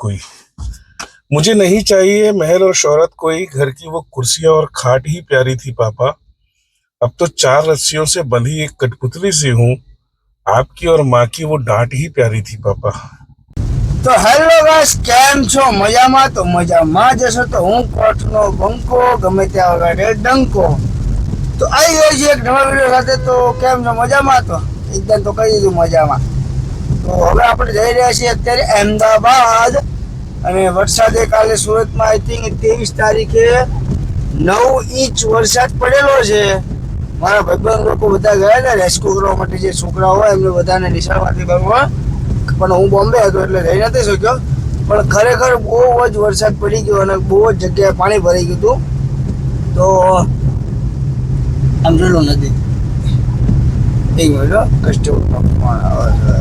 कोई मुझे नहीं चाहिए महल और शोहरत कोई घर की वो कुर्सियां और खाट ही प्यारी थी पापा अब तो चार रस्सियों से बंधी एक कठपुतली से हूँ आपकी और माँ की वो डांट ही प्यारी थी पापा તો હેલો ગાઈસ કેમ છો મજામાં તો મજામાં જશો તો હું કોઠનો બંકો ગમે ત્યાં વગાડે ડંકો તો આવી ગયો છે એક નવા વિડીયો સાથે તો કેમ છો મજામાં તો એકદમ તો કહી દીધું મજામાં તો હવે આપણે જઈ રહ્યા છીએ અત્યારે અહેમદાબાદ અને વરસાદે કાલે સુરતમાં આઈ થિંક ત્રેવીસ તારીખે નવ ઇંચ વરસાદ પડેલો છે. મારા ભાઈબંધ લોકો બધા ગયા હતા રેસ્ક્યુ કરવા માટે જે છોકરાઓ હોય એમને બધાને નિશાળમાંથી કરવા પણ હું બોમ્બે હતો એટલે રહી નથી શક્યો. પણ ખરેખર બહુ જ વરસાદ પડી ગયો અને બહુ જ જગ્યાએ પાણી ભરાઈ ગયું હતું. તો આમ નથી. એક મિનિટ હો, કસ્ટમરનો ફોન આવે છે.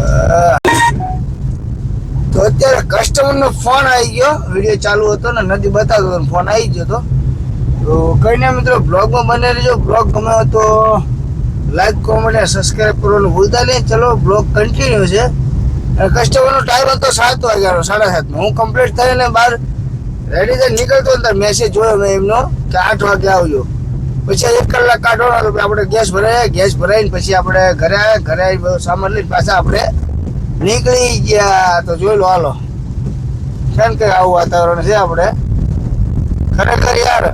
તો અત્યારે કસ્ટમરનો ફોન આવી ગયો. વીડિયો ચાલુ હતો ને નથી બતાવતો હતો, ફોન આવી ગયો તો. તો કઈ નહીં મિત્રો બ્લોગમાં બને રહેજો. બ્લોગ ગમે તો લાઈક કોમેન્ટ અને સબસ્ક્રાઈબ કરવાનું ભૂલતા નહીં. ચલો બ્લોગ કન્ટિન્યુ છે. અને કસ્ટમરનો ટાઈમ હતો સાત વાગ્યાનો સાડા સાતનો. હું કમ્પ્લીટ થઈને બહાર રેડી થઈને નીકળતો ને મેસેજ જોયો મેં એમનો કે આઠ વાગે આવજો. પછી એક કલાક કાઢવાનો હતો આપણે ગેસ ભરાય. ગેસ ભરાઈને પછી આપણે ઘરે આવ્યા. ઘરે આવી સામાન લઈને પાછા આપણે નીકળી ગયા. તો જોઈ લો હાલો. કેમ કે આવું વાતાવરણ છે આપણે. ખરેખર યાર,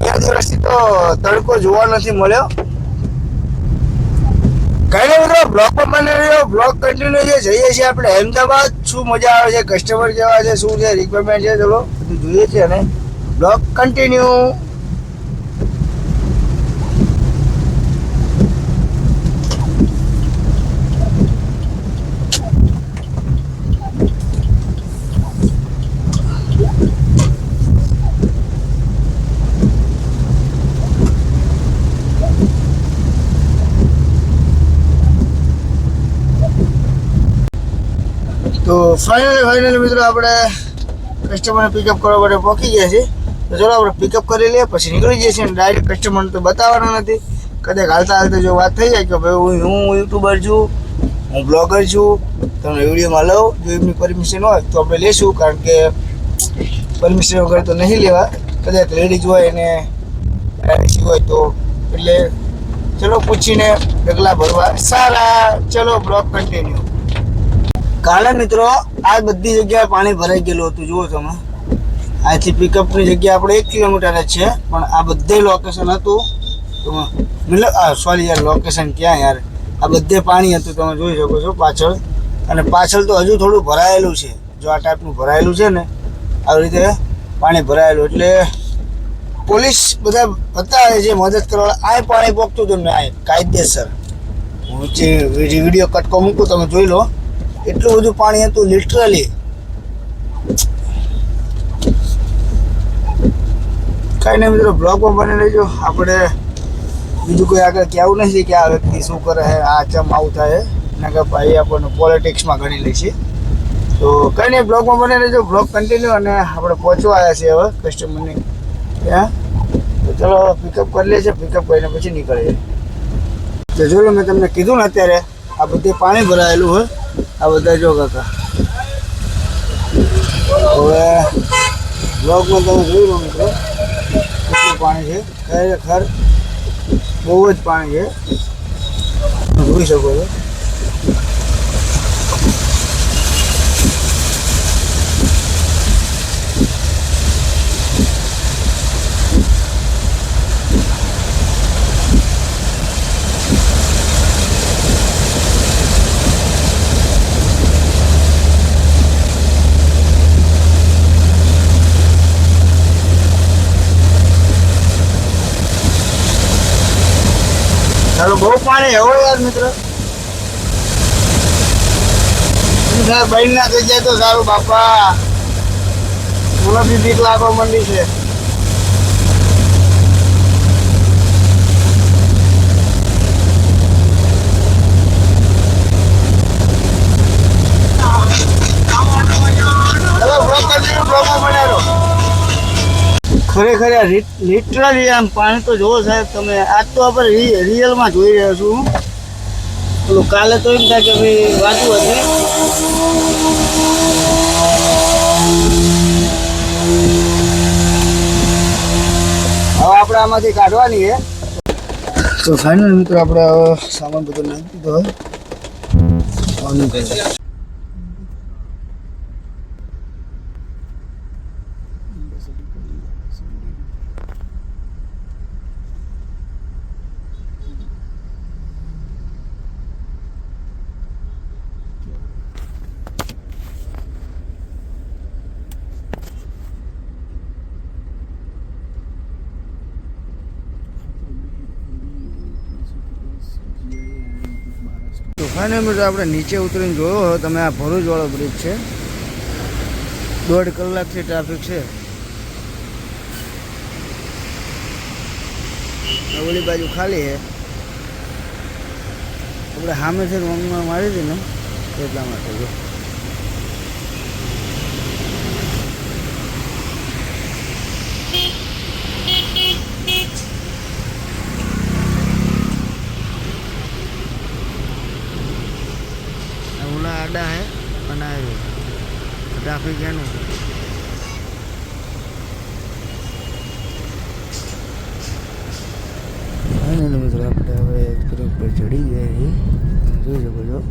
બે દિવસથી તો તડકો જોવા નથી મળ્યો. કઈ મિત્રો બ્લોગ પણ બને રહ્યો બ્લોગ કન્ટિન્યુ છે જઈએ છીએ આપણે અહેમદાબાદ. શું મજા આવે છે? કસ્ટમર કેવા છે? શું છે? રિક્વાયરમેન્ટ છે? ચલો, બધું જોઈએ છીએ અને બ્લોગ કન્ટિન્યુ તો ફાઇનલી ફાઇનલી મિત્રો, આપણે કસ્ટમરને પિકઅપ કરવા માટે પહોંચી ગયા છીએ. તો ચલો, આપણે પિકઅપ કરી લઈએ, પછી નીકળી જઈએ છીએ. ડાયરેક્ટ કસ્ટમરને તો બતાવવાના નથી. કદાચ હાલતા હાલતા જો વાત થઈ જાય કે ભાઈ, હું યુટ્યુબર છું, હું બ્લોગર છું તમને વિડીયોમાં લઉં, જો એમની પરમિશન હોય તો આપણે લેશું, કારણ કે પરમિશન વગર તો નહીં લેવા. કદાચ લેડીઝ હોય privacy હોય તો, એટલે ચલો, પૂછીને ડગલા ભરવા. સારા, ચલો, બ્લોગ કન્ટિન્યુ કાલે મિત્રો આ બધી જગ્યાએ પાણી ભરાઈ ગયેલું હતું, જુઓ તમે. અહીંથી પિકઅપની જગ્યા આપણે એક કિલોમીટર છે, પણ આ બધે લોકેશન હતું. તમે મતલબ સોરી યાર લોકેશન ક્યાં યાર? આ બધે પાણી હતું, તમે જોઈ શકો છો પાછળ. અને પાછળ તો હજુ થોડું ભરાયેલું છે. જો આ ટાઈપનું ભરાયેલું છે ને, આવી રીતે પાણી ભરાયેલું. એટલે પોલીસ બધા હતા જે મદદ કરવા. આ પાણી પોકતું હતું ને આ કાયદેસર. હું જે વીડિયો કટકો મૂકું તમે જોઈ લો. એટલું બધું પાણી હતું લિટરલી કાંઈ નહીં મિત્રો બ્લોગમાં બની રહેજો. આપણે બીજું કોઈ આગળ કહેવું નથી કે આ વ્યક્તિ શું કરે છે, આ ચમ આવું થાય કે ભાઈ આપણને પોલિટિક્સમાં ગણી લે છે તો કંઈ નહીં બ્લોગમાં બની રહેજો. બ્લોગ કન્ટિન્યુ અને આપણે પહોંચવા આવ્યા છીએ હવે કસ્ટમરની ત્યાં તો ચલો પિકઅપ કરી લે છે. પિકઅપ કરીને પછી નીકળીએ. તો જો મેં તમને કીધું ને અત્યારે, આ બધે પાણી ભરાયેલું હોય. આ બધા જો કાકા હવે બ્લોકમાં તમે જોઈ લો મિત્રો કેટલું પાણી છે? ખરેખર બહુ જ પાણી છે. જોઈ શકો છો. ચાલો, બહુ પાણી હવે યાર મિત્ર. બહેન ના થઈ જાય તો સારું, બાપા. મને બી બીક લાગવા માંડી છે. કરી બનાવ્યો. ખરેખર લિટરલી આમ પાણી તો જોવો સાહેબ, તમે આજ તો આપણે રિયલમાં જોઈ રહ્યા છું. પેલું કાલે તો એમ થાય કે ભાઈ વાતું હશે. હવે આપણે આમાંથી કાઢવાની છે. તો ફાઇનલ મિત્રો આપણે સામાન બધો નાખી દીધો હોય. ફાઇનલ મિત્રો આપણે નીચે ઉતરીને જોયો હોય, તમે આ ભરૂચવાળો બ્રિજ છે. દોઢ કલાકથી ટ્રાફિક છે. ઓલી બાજુ ખાલી છે. આપણે સામેથી રોંગમાં મારી હતી ને, એટલા માટે જો આ ઓલા આડા રહ્યો. ટ્રાફિક એનું ફાઇનલ મિત્રો, આપણે હવે બ્રિજ પર ચડી ગયા છીએ. જોઈ શકો છો.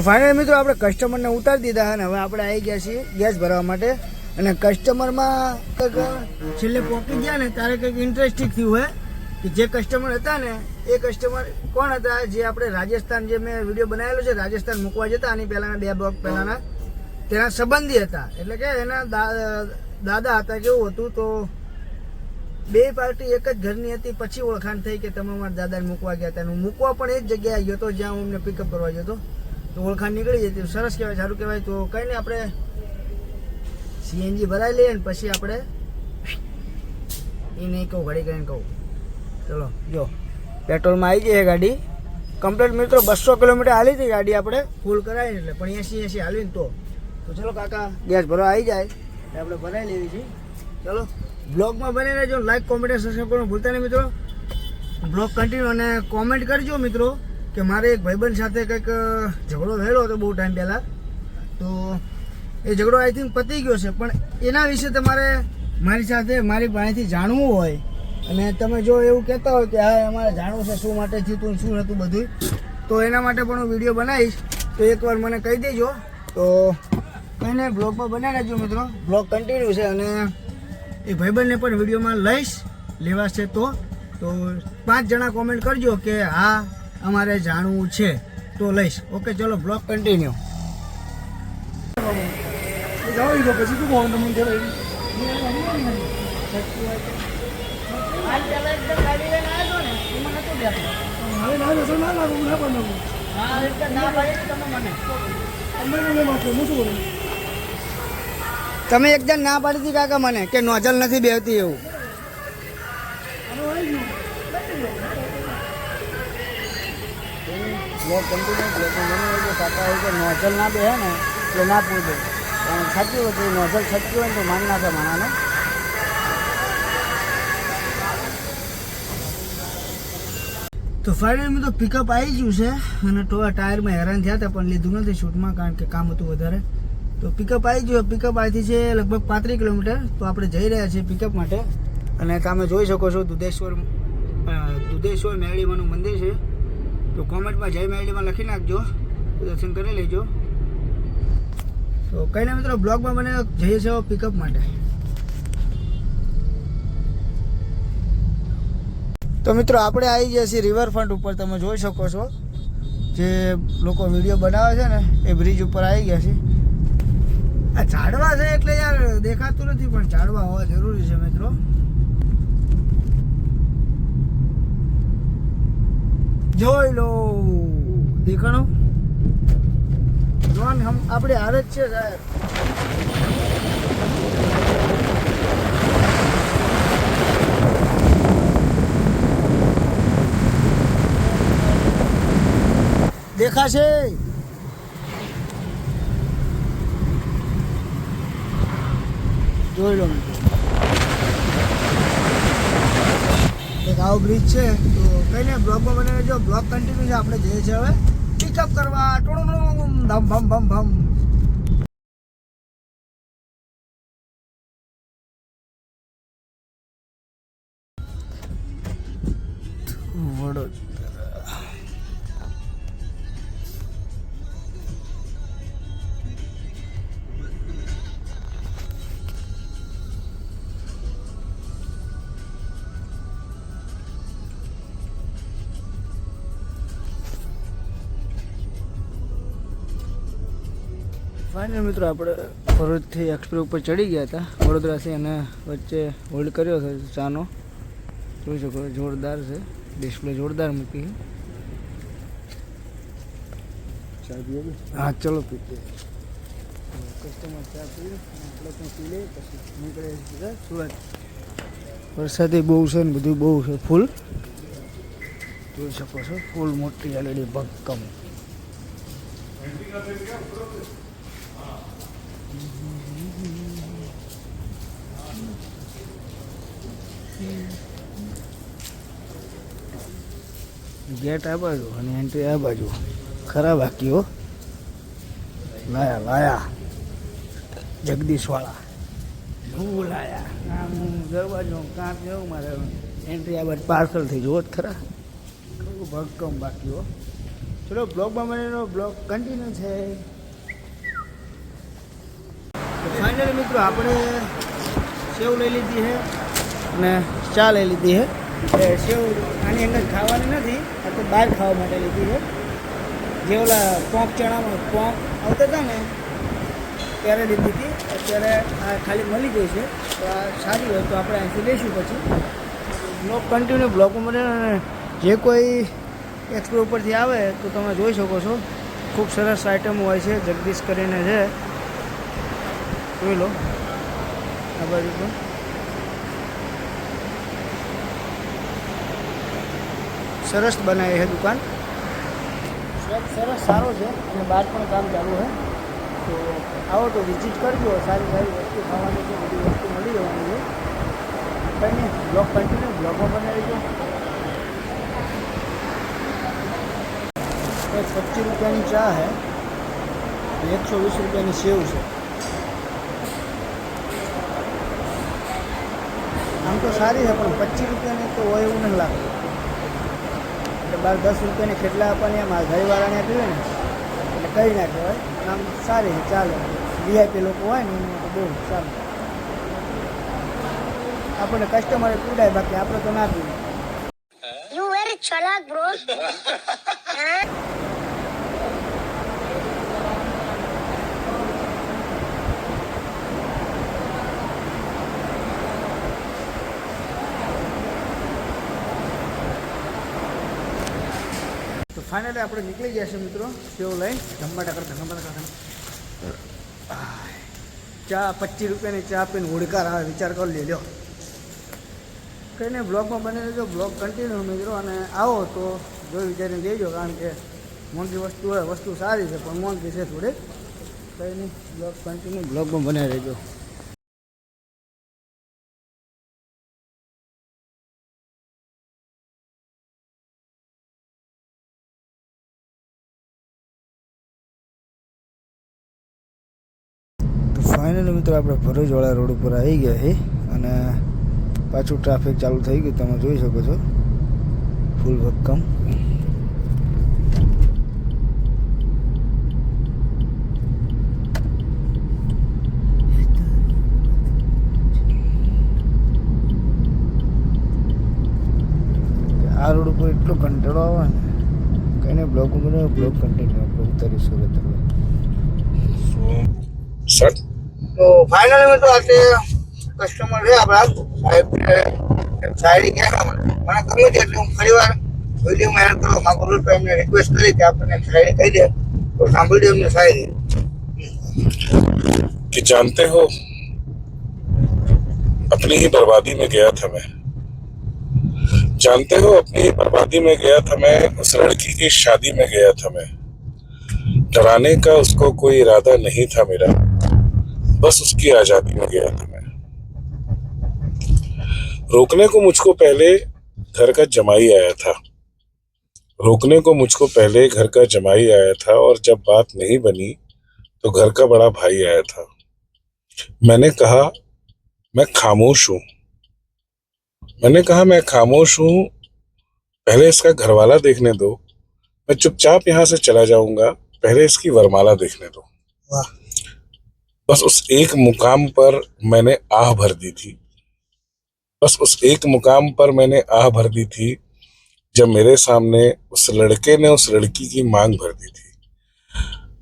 તો ફાઇનલ મિત્રો આપણે કસ્ટમરને ઉતારી દીધા અને હવે આપણે આવી ગયા છીએ ગેસ ભરવા માટે. અને કસ્ટમરમાં છેલ્લે પહોંચી ગયા ને ત્યારે કંઈક ઇન્ટરેસ્ટિંગ થયું હોય કે જે કસ્ટમર હતા ને, એ કસ્ટમર કોણ હતા? જે આપણે રાજસ્થાન જે મેં વીડિયો બનાવેલો છે, રાજસ્થાન મૂકવા જતા આની પહેલાંના બે બ્લોક પહેલાંના. તેના સંબંધી હતા. એટલે કે એના દાદા હતા કેવું હતું તો બે પાર્ટી એક જ ઘરની હતી. પછી ઓળખાણ થઈ કે તમે મારા દાદાને મૂકવા ગયા હતા. હું મૂકવા પણ એ જ જગ્યાએ ગયો હતો જ્યાં હું એમને પિકઅપ કરવા ગયો હતો. તો ઓળખાણ નીકળી જતી સરસ કહેવાય, સારું કહેવાય. તો કંઈ નહીં આપણે સીએનજી ભરાઈ લઈએ ને પછી આપણે એ નહીં કહું ઘડી કરીને કહું. ચલો, જો, પેટ્રોલમાં આવી જઈએ ગાડી. કમ્પ્લીટ મિત્રો, બસો કિલોમીટર હાલી હતી ગાડી આપણે. ફૂલ કરાવી એટલે, પણ એસી એસી હાલી ને તો. તો ચલો કાકા, ગેસ ભરવા આવી જાય. એટલે આપણે ભરાઈ લેવી છીએ ચલો, બ્લોગમાં બની રહેજો લાઈક કોમેન્ટ સબસ્ક્રાઈબ કરવાનું ભૂલતા નહીં મિત્રો. બ્લોગ કન્ટિન્યુ અને કોમેન્ટ કરજો મિત્રો. કે મારે એક ભાઈબંધ સાથે કંઈક ઝઘડો થયેલો હતો બહુ ટાઈમ પહેલાં. તો એ ઝઘડો આઈ થિંક પતી ગયો છે. પણ એના વિશે તમારે મારી સાથે, મારી પાસેથી જાણવું હોય, અને તમે જો એવું કહેતા હોય કે હા અમારે જાણવું છે શું માટે થયું શું નહોતું બધું તો એના માટે પણ હું વીડિયો બનાવીશ. તો એકવાર મને કહી દેજો. તો એને બ્લોગમાં બનાવી રહેજો મિત્રો. બ્લોગ કન્ટિન્યુ છે અને એ ભાઈબંધને પણ વિડીયોમાં લઈશ. લેવાશે તો. તો પાંચ જણા કોમેન્ટ કરજો કે હા અમારે જાણવું છે, તો લઈશ. ઓકે ચલો, બ્લોગ કન્ટિન્યુ તમે એકદમ ના પાડી હતી કાકા મને, કે નોઝલ નથી બેહતી એવું? બ્લોક કન્ટિન્યુ બ્લોકમાં મને એવું કાકા હોય કે નોઝલ ના બે ને, એટલે ના પૂછે. પણ છટકી હોય તો નોઝલ છટકી હોય ને તો માન નાખે માણાને. તો ફાઇનલી તો પિકઅપ આવી ગયું છે, અને ટોળા ટાયરમાં હેરાન થયા હતા, પણ લીધું નથી શૂટમાં કારણ કે કામ હતું વધારે. તો પિકઅપ આવી ગયું પિકઅપ અહીંથી છે લગભગ પાંત્રીસ કિલોમીટર, તો આપણે જઈ રહ્યા છીએ પિકઅપ માટે. અને તમે જોઈ શકો છો દુધેશ્વર દુધેશ્વર મેળીમાનું મંદિર છે. તો કોમેન્ટમાં જય મેળીમાં લખી નાખજો દર્શન કરી લેજો. તો કંઈ ના મિત્રો, બ્લોગમાં મને જઈએ છે પિકઅપ માટે. તો મિત્રો, આપણે આવી ગયા છીએ રિવરફ્રન્ટ ઉપર, તમે જોઈ શકો છો. જે લોકો વીડિયો બનાવે છે ને, એ બ્રિજ ઉપર આવી ગયા છે. આ ઝાડવા છે એટલે યાર, દેખાતું નથી, પણ ઝાડવા હોવા જરૂરી છે મિત્રો. જોઈ લો. દેખાણો? જોવાનું હમ આપણે હાલત છે સાહેબ. દેખાશે? જોઈ લો મિત્રો એક આવો બ્રિજ છે તો કઈ નહીં બ્લોગમાં બને જો બ્લોગ કન્ટિન્યુ છે આપણે જઈએ છીએ હવે પિકઅપ કરવા ટોણું ભમ ભમ ભમ ફાઇનલ મિત્રો આપણે ભરૂચથી એક્સપ્રેસ ઉપર ચડી ગયા હતા વડોદરાથી અને વચ્ચે હોલ્ડ કર્યો છે ચાનો. જોઈ શકો જોરદાર છે. ડિસ્પ્લે જોરદાર મૂકી. હા ચલો પીતે કસ્ટમર ચા પીએ આપણે પણ પી લઈએ પછી નીકળે સીધા સુરત. વરસાદી બહુ છે ને બધું બહુ છે ફૂલ. જોઈ શકો છો ફૂલ મોટી એલઈડી ભક્કમ. ગેટ આ બાજુ અને એન્ટ્રી આ બાજુ. ખરા બાકીઓ લાયા લાયા. જગદીશવાળા. હું લાયા. આમ હું દરવાજો કાંપ જવું મારે એન્ટ્રી આ બાજુ પાર્સલથી જુઓ જ ખરા? થોડું બાકીઓ બાકી ચલો બ્લોગમાં બનેલો બ્લોગ કન્ટિન્યુ છે. ફાઇનલી મિત્રો આપણે સેવ લઈ લીધી છે અને ચા લઈ લીધી છે. સેવ આની અંદર ખાવાની નથી, આ તો બહાર ખાવા માટે લીધી છે. જે ઓલા પોંક ચણામાં પોંક આવતા હતા ને, ત્યારે લીધી હતી. અત્યારે આ ખાલી મળી ગઈ છે. તો આ સારી હોય તો આપણે અહીંથી લઈશું પછી. બ્લોક કન્ટિન્યુ બ્લોકો મળે અને જે કોઈ એક્સપ્રો ઉપરથી આવે તો તમે જોઈ શકો છો. ખૂબ સરસ આઈટમો હોય છે, જગદીશ કરીને છે. જોઈ લો. આ બાજુ પણ સરસ બનાવી છે દુકાન. શોપ સરસ સારો છે અને બહાર પણ કામ ચાલુ છે તો આવો તો વિઝિટ કરજો. સારી સારી વસ્તુ ખાવાની છે, બધી વસ્તુ મળી જવાની છે. કંઈ નહીં બ્લોગ કન્ટિન્યુ બ્લોગમાં બનાવી દો. પચીસ રૂપિયાની ચા છે અને એકસો વીસ રૂપિયાની સેવ છે. આમ તો સારી છે, પણ પચીસ રૂપિયાની તો હોય એવું નથી લાગતું. એટલે બાર દસ રૂપિયાને કેટલા આપવાની એમ? આ આપ્યું ને એટલે કહી ના કહેવાય આમ સારી છે ચાલે. વીઆઈપી લોકો હોય ને એમને તો બહુ સારું. આપણને કસ્ટમરે પીવડાય બાકી આપણે તો ના પીવે યુ વેરી. ફાઇનલી આપણે નીકળી છે મિત્રો. સેવ લઈ? ધંબાટા કરતા ધંબાટા કરતા ચા પચીસ રૂપિયાની ચા પીને હોડકાર આવે, વિચાર કરી લે લ્યો. કંઈ નહીં બ્લોગમાં બની રહેજો. બ્લોગ કન્ટિન્યુ મિત્રો, અને આવો તો જોઈ વિચારીને જઈજો, કારણ કે મોંઘી વસ્તુ હોય, વસ્તુ સારી છે, પણ મોંઘી છે થોડીક. કંઈ નહીં, બ્લોગ કન્ટિન્યુ બ્લોગમાં બનાવી રહેજો. ફાઇનલી મિત્રો આપણે ભરૂચવાળા રોડ ઉપર આવી ગયા છે અને પાછું ટ્રાફિક ચાલુ થઈ ગયું. તમે જોઈ શકો છો. ફૂલ ભક્કમ. આ રોડ ઉપર એટલો કંટાળો આવે ને. કઈને બ્લોક ઉપર બ્લોક કન્ટિન્યુ આપણે ઉતારી સુરત હવે सर તો ફાઇનલી મેં તો આજે કસ્ટમર છે આપણા સાહેબ શાયરી કહેવા મને મને ગમે છે એટલે હું ફરી વાર વિડીયોમાં એડ કરવા માંગુ છું તો એમને રિક્વેસ્ટ કરી કે આપણને શાયરી કહી દે તો સાંભળી દે એમને શાયરી कि जानते हो अपनी ही बर्बादी में गया था मैं जानते हो अपनी ही बर्बादी में गया था मैं उस लड़की की शादी में गया था मैं डराने का उसको कोई इरादा नहीं था मेरा बस उसकी आज़ादी में गया। था मैं रोकने को मुझको पहले घर का जमाई आया था। रोकने को मुझको पहले घर का जमाई आया था और जब बात नहीं बनी तो घर का बड़ा भाई आया था। मैंने कहा, मैं खामोश हूँ। मैंने कहा, मैं खामोश हूँ। पहले इसका घरवाला देखने दो। मैं चुपचाप यहाँ से चला जाऊँगा। पहले इसकी वरमाला देखने दो। वाह। बस उस एक मुकाम पर मैंने आह भर दी थी। बस उस एक मुकाम पर मैंने आह भर दी थी, जब मेरे सामने उस लड़के ने उस लड़की की मांग भर दी थी।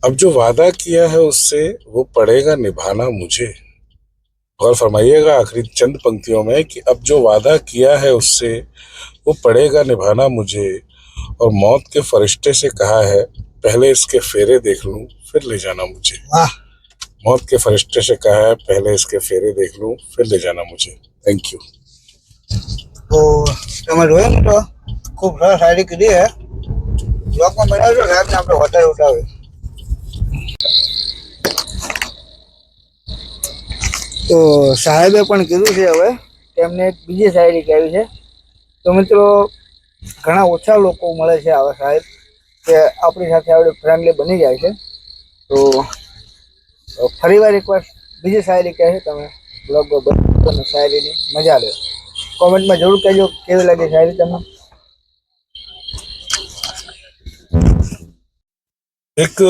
अब जो वादा किया है उससे वो पड़ेगा निभाना मुझे। गौर फरमाइएगा आखिरी चंद पंक्तियों में कि अब जो वादा किया है उससे वो पड़ेगा निभाना मुझे और मौत के फरिश्ते से कहा है, पहले इसके फेरे देख लूँ, फिर ले जाना मुझे। मौत के फरिश्ते से कहा है पहले इसके फेरे देख लूं फिर ले जाना मुझे थैंक यू તો તમે જોયું ને તો ખૂબ સરસ શાયરી કીધી છે બ્લોકમાં બનાવજો સાહેબને આપણે વધારે ઉઠાવે તો સાહેબે પણ કીધું છે હવે કે એમને એક બીજી શાયરી કહેવી છે તો મિત્રો ઘણા ઓછા લોકો મળે છે આવા સાહેબ કે આપણી સાથે આવડે ફ્રેન્ડલી બની જાય છે તો ફરી વાર એકવાર બીજી શાયરી કહે છે તમે બ્લોગ બંધ અને શાયરીની મજા લો કોમેન્ટમાં જરૂર કહેજો કેવી લાગે શાયરી તમને एक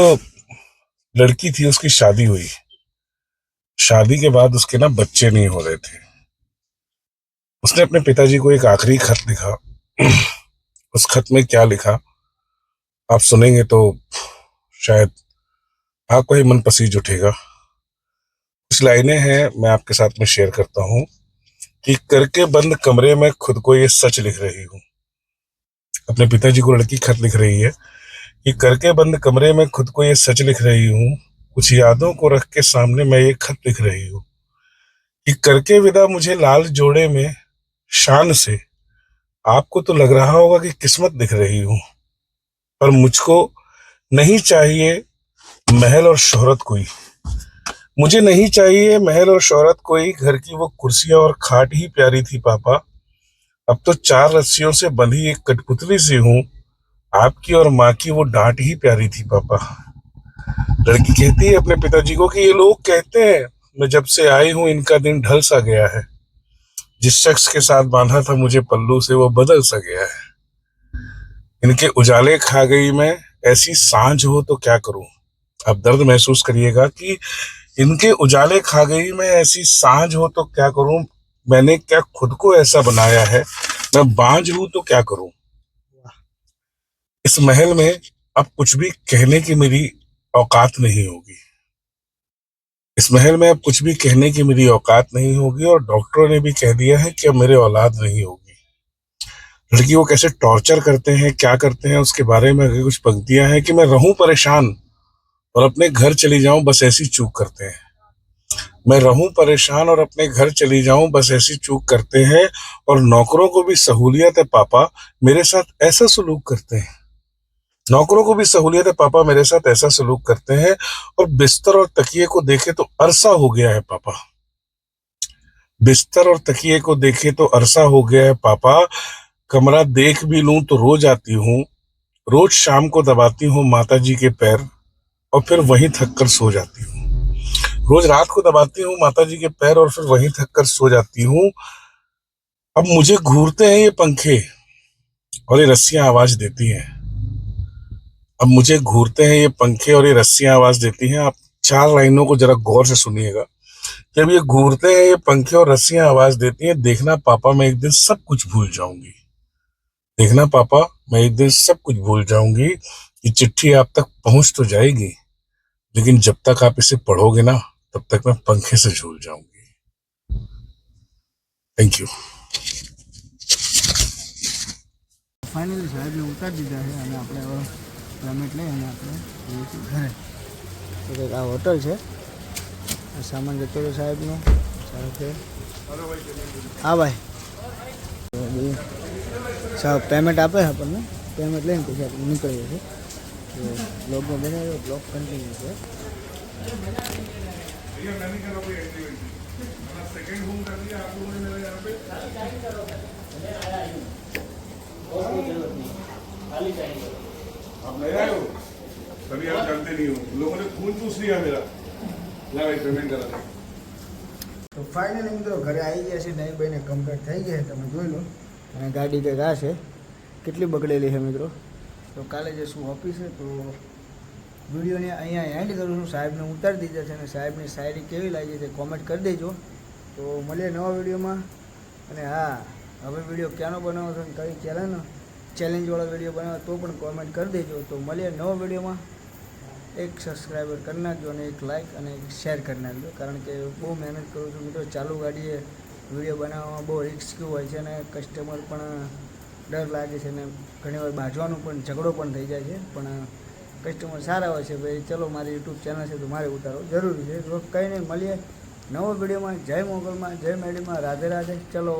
लड़की थी उसकी शादी हुई शादी के बाद उसके ना बच्चे नहीं हो रहे थे उसने अपने पिताजी को एक आखिरी खत लिखा उस खत में क्या लिखा आप सुनेंगे तो शायद आपको ही मन पसीज उठेगा। कुछ लाइनें हैं, मैं आपके साथ में शेयर करता हूँ कि करके बंद कमरे में खुद को ये सच लिख रही हूँ। अपने पिताजी को लड़की खत लिख रही है कि करके बंद कमरे में खुद को ये सच लिख रही हूँ, कुछ यादों को रख के सामने मैं ये खत लिख रही हूँ कि करके विदा मुझे लाल जोड़े में, शान से। आपको तो लग रहा होगा कि किस्मत दिख रही हूँ, पर मुझको नहीं चाहिए महल और शोहरत कोई। मुझे नहीं चाहिए महल और शोहरत कोई। घर की वो कुर्सियाँ और खाट ही प्यारी थी, पापा। अब तो चार रस्सियों से बंधी एक कठपुतली सी हूँ। आपकी और माँ की वो डांट ही प्यारी थी, पापा। लड़की कहती है अपने पिताजी को कि ये लोग कहते हैं, मैं जब से आई हूँ, इनका दिन ढल सा गया है। जिस शख्स के साथ बांधा था, मुझे पल्लू से वो बदल सा गया है। इनके उजाले खा गई मैं, ऐसी साँझ हो तो क्या करूँ? आप दर्द महसूस करिएगा कि इनके उजाले खा गई मैं ऐसी साँझ हो तो क्या करूँ? मैंने क्या खुद को ऐसा बनाया है? मैं बांझ हूँ तो क्या करूँ? इस महल में अब कुछ भी कहने की मेरी औकात नहीं होगी। इस महल में अब कुछ भी कहने की मेरी औकात नहीं होगी और डॉक्टरों ने भी कह दिया है कि अब मेरे औलाद नहीं होगी। लड़की को कैसे टॉर्चर करते हैं, क्या करते हैं, उसके बारे में आगे कुछ पंक्तियाँ हैं कि मैं रहूँ परेशान और अपने घर चली जाऊँ, बस ऐसी चूक करते हैं। मैं रहूँ परेशान और अपने घर चली जाऊँ, बस ऐसी चूक करते हैं। और नौकरों को भी सहूलियत है पापा, मेरे साथ ऐसा सलूक करते हैं। नौकरों को भी सहूलियत है पापा, मेरे साथ ऐसा सलूक करते हैं। और बिस्तर और तकिए को देखे तो अरसा हो गया है पापा। बिस्तर और तकिए को देखे तो अरसा हो गया है पापा। कमरा देख भी लूँ तो रोज आती हूँ, रोज शाम को दबाती हूँ माता जी के पैर। और फिर वहीं थक कर सो जाती हूँ। रोज रात को दबाती हूँ माता जी के पैर और फिर वहीं थक कर सो जाती हूँ। अब मुझे घूरते हैं ये पंखे और ये रस्सियाँ आवाज़ देती हैं। अब मुझे घूरते हैं ये पंखे और ये रस्सियाँ आवाज़ देती हैं। आप चार लाइनों को जरा गौर से सुनिएगा। जब ये घूरते हैं ये पंखे और रस्सियाँ आवाज़ देती हैं, देखना पापा मैं एक दिन सब कुछ भूल जाऊँगी। देखना पापा मैं एक दिन सब कुछ भूल जाऊँगी ये चिट्ठी आप तक पहुँच तो जाएगी। लेकिन जब तक आप इसे पढ़ोगे ना तब तक मैं पंखे से झूल जाऊंगी थैंक यू ફાઇનલી સાહેબને ઉતારી દીધા છે અને આપણે હવે પેમેન્ટ લઈ અને આપણે જઈએ છીએ ઘરે તો કંઈક આ હોટલ છે આ સામાન જતો રહ્યો સાહેબનો સાથે હા ભાઈ તો બધું સાહેબ પેમેન્ટ આપે છે આપણને પેમેન્ટ લઈને પછી આપણે નીકળીએ છીએ તો બ્લોગમાં બનાવ્યો બ્લોગ કન્ટિન્યુ છે आप नया आए हो तभी आप जानते नहीं हो लोगों ने खून चूस लिया मेरा ला भाई पेमेंट करा તો ફાઇનલી મિત્રો ઘરે આવી ગયા છે નહીં ભાઈને કમ્પ્લીટ થઈ ગયા છે તમે જોઈ લો અને ગાડી કંઈક આ છે કેટલી બગડેલી છે મિત્રો તો કાલે જઈશું ઓફિસે તો વિડીયોને અહીંયા એન્ડ કરું છું. સાહેબને ઉતારી દીધા છે અને સાહેબની શાયરી કેવી લાગી છે કોમેન્ટ કરી દેજો. તો મળીએ નવા વિડીયોમાં અને હા, હવે વીડિયો ક્યાંનો બનાવો છો અને કઈ ચેનલનો ચેલેન્જવાળો વીડિયો બનાવો તો પણ કોમેન્ટ કરી દેજો. તો મળીએ નવા વિડીયોમાં એક સબસ્ક્રાઈબર કરી નાખજો અને એક લાઇક અને એક શેર કરી નાખજો. કારણ કે બહુ મહેનત કરું છું મિત્રો. ચાલુ ગાડીએ વીડિયો બનાવવામાં બહુ રિસ્ક હોય છે અને કસ્ટમર પણ ડર લાગે છે ને ઘણીવાર બાજવાનું પણ ઝઘડો પણ થઈ જાય છે. પણ કસ્ટમર સારા હોય છે ભાઈ ચલો મારી યુટ્યુબ ચેનલ છે તો મારે ઉતારો જરૂરી છે. તો કંઈ નહીં, મળીએ નવો વિડીયોમાં જય મોગલમાં, જય મેડીમાં. રાધે રાધે. ચલો.